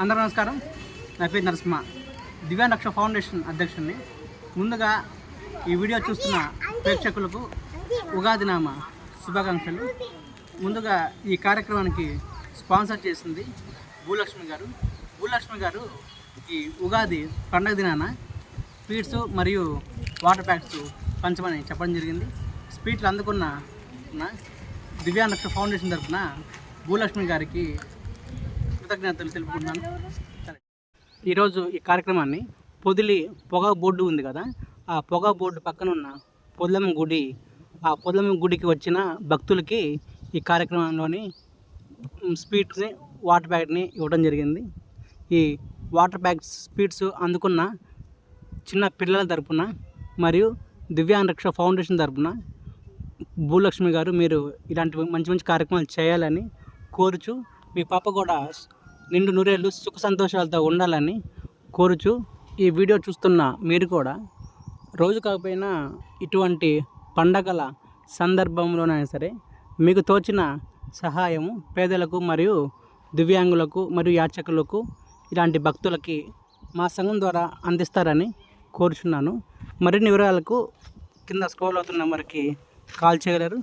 అందరూ నమస్కారం. నా పేరు నరసింహ. దివ్యాంగరక్ష ఫౌండేషన్ అధ్యక్షుడిని. ముందుగా ఈ వీడియో చూస్తున్న ప్రేక్షకులకు ఉగాది నామ శుభాకాంక్షలు. ముందుగా ఈ కార్యక్రమానికి స్పాన్సర్ చేసింది భూలక్ష్మి గారు. భూలక్ష్మి గారు ఈ ఉగాది పండగ దినాన స్వీట్స్ మరియు వాటర్ ప్యాక్స్ పంచమని చెప్పడం జరిగింది. స్వీట్లు అందుకున్న నా దివ్యాంగరక్ష ఫౌండేషన్ తరఫున భూలక్ష్మి గారికి కృతజ్ఞతలు తెలుపుకుంటున్నాను. ఈరోజు ఈ కార్యక్రమాన్ని పొదిలి పొగ బోర్డు ఉంది కదా ఆ పొగ బోర్డు పక్కన ఉన్న పొదలమ్మ గుడి ఆ పొదలమ్మ గుడికి వచ్చిన భక్తులకి ఈ కార్యక్రమంలోని స్వీట్స్ని వాటర్ ప్యాకెట్ని ఇవ్వడం జరిగింది. ఈ వాటర్ ప్యాక్ స్వీట్స్ అందుకున్న చిన్న పిల్లల తరపున మరియు దివ్యాంగ రక్ష ఫౌండేషన్ తరపున భూలక్ష్మి గారు మీరు ఇలాంటి మంచి మంచి కార్యక్రమాలు చేయాలని కోరుచు మీ పాప కూడా నిండు నూరేళ్ళు సుఖ సంతోషాలతో ఉండాలని కోరుచు ఈ వీడియో చూస్తున్న మీరు కూడా రోజు కాకపోయినా ఇటువంటి పండగల సందర్భంలోనైనా సరే మీకు తోచిన సహాయము పేదలకు మరియు దివ్యాంగులకు మరియు యాచకులకు ఇలాంటి భక్తులకి మా సంఘం ద్వారా అందిస్తారని కోరుచున్నాను. మరిన్ని వివరాలకు కింద స్క్రోల్ అవుతున్న నెంబర్కి కాల్ చేయగలరు.